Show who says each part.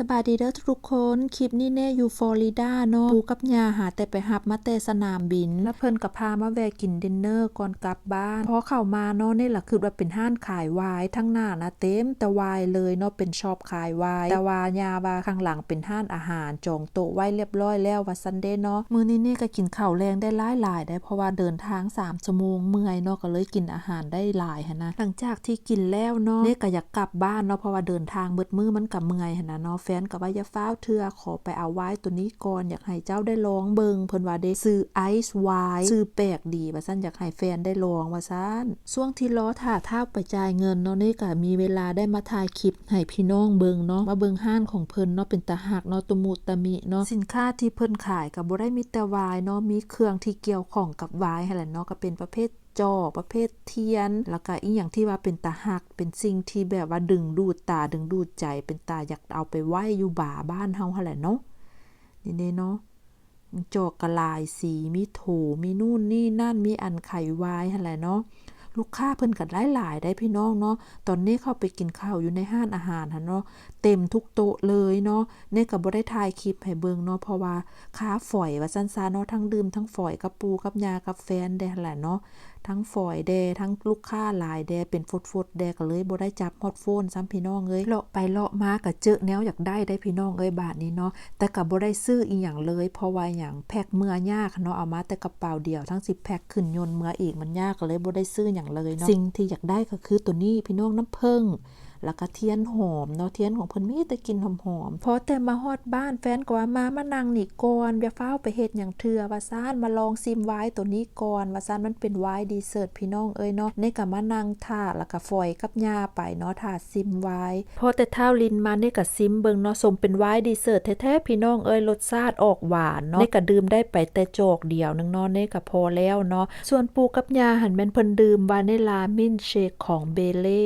Speaker 1: สบายดีเด้อทุกคน คลิปนี้แน่อยู่ฟลอริดาเนาะปูกับยาหาแต่ไปหับมาแต่สนามบิน แล้วเพิ่นก็พามาแวะกินดินเนอร์ก่อนกลับบ้านพอเข้ามาเนาะนี่แหละคือว่าเป็นห้านขายวายทั้งหน้านะเต็มแต่วายเลยเนาะเป็นชอบขายวายแต่วายาว่าข้างหลังเป็นห้านอาหารจองโต๊ะไว้เรียบร้อยแล้วว่าซันเดย์เนาะมื้อนี้นี่ก็กินข้าวแรงได้หลายหลายได้เพราะว่าเดินทาง3ชั่วโมงเมื่อยเนาะก็เลยกินอาหารได้หลายหันะหลังจากที่กินแล้วเนาะนี่ก็อยากกลับบ้านเนาะเพราะว่าเดินทางเบิดมือมันก็เมื่อยหันนะเนาะแฟนก็ว่าอย่าฟ้าวเทือขอไปเอาไว้ตัวนี้ก่อนอยากให้เจ้าได้ลองเบิงเพิ่นว่าได้ซื้อไอซ์ไวน์ซื้อแปลกดีว่าซั่นอยากให้แฟนได้ลองว่าซั่นช่วงที่ล้อถ่าท่าไปจ่ายเงินเนาะนี่ก็มีเวลาได้มาถ่ายคลิปให้พี่น้องเบิงเนาะมาเบิงห้านของเพิ่นเนาะเป็นตาหักเนาะตมุตะมิเนาะสินค้าที่เพิ่นขายก็บ่ได้มีแต่ไวน์เนาะมีเครื่องที่เกี่ยวของกับไวน์หั่นแหละเนาะก็เป็นประเภท จอประเภทเทียน แล้วก็อีกอย่างที่ว่าเป็นตาหัก เป็นสิ่งที่แบบว่าดึงดูดตาดึงดูดใจ เป็นตาอยากเอาไปไหว้อยู่บ่าบ้านเฮาหั่นแหละเนาะนี่เด้เนาะจอกกระลายสีมีโถมีนู่นนี่นั่นมีอันไขว้หั่นแหละเนาะ ลูกค้าเพิ่นก็หลายหลายๆได้พี่น้องเนาะตอนนี้เข้าไปกินข้าวอยู่ในห้านอาหารหันเนาะเต็มทุกโต๊ะเลยเนาะเนี่ยก็บ่ได้ถ่ายคลิปให้เบิ่งเนาะเพราะว่าค้าฝอยว่าซั่นซะเนาะทั้งดื่มทั้งฝอยกับปูกับยากับแฟนได้แหละเนาะทั้งฝอยแดทั้งลูกค้าหลายแดเป็นฟดฟดแดก็เลยบ่ได้จับฮอดโฟนซ้ำพี่น้องเอ้ยเลาะไปเลาะมาก็เจอแนวอยากได้ได้พี่น้องเอ้ยบาทนี้เนาะแต่ก็บ่ได้ซื้ออีหยังเลย เพราะว่าหยังแพ็คเมื่อยากเนาะเอามาแต่กระเป๋าเดียวทั้ง10แพ็คขึ้นยนต์เมื่ออีกมันยากก็เลยบ่ได้ซื้อหยังเลยเนาะสิ่งที่อยากได้ก็คือตัวนี้พี่น้องน้ำผึ้ง แล้วก็เทียนหอมเนาะเทียนของเพิ่นมีแต่กลินหอมๆพอแต่มาฮอดบ้านแฟนก็ว่ามามานั่งนี่ก่อนอย่าฟ้าไปเฮ็ดหยังเทื่อว่าซ่านมาลองซิมไว้ตัวนี้ก่อนว่าซ่านมันเป็นไวน์ดีเซิร์ตพี่น้องเอ้ยเนาะนี่ก็มานั่งท่าแล้วก็ฝอยกับยาไปเนาะท่าซิมไว้พอแต่เท้าลินมานี่ก็ซิมเบิ่งเนาะสมเป็นไวน์ดีเซิร์ตแท้ๆพี่น้องเอ้ยรสชาติออกหวานเนาะนี่ก็ดื่มได้ไปแต่โจกเดียวนึงเนาะนี่ก็พอแล้วเนาะส่วนปูกับยาหันแม่นเพิ่นดื่มวานิลามินเชคของเบเล่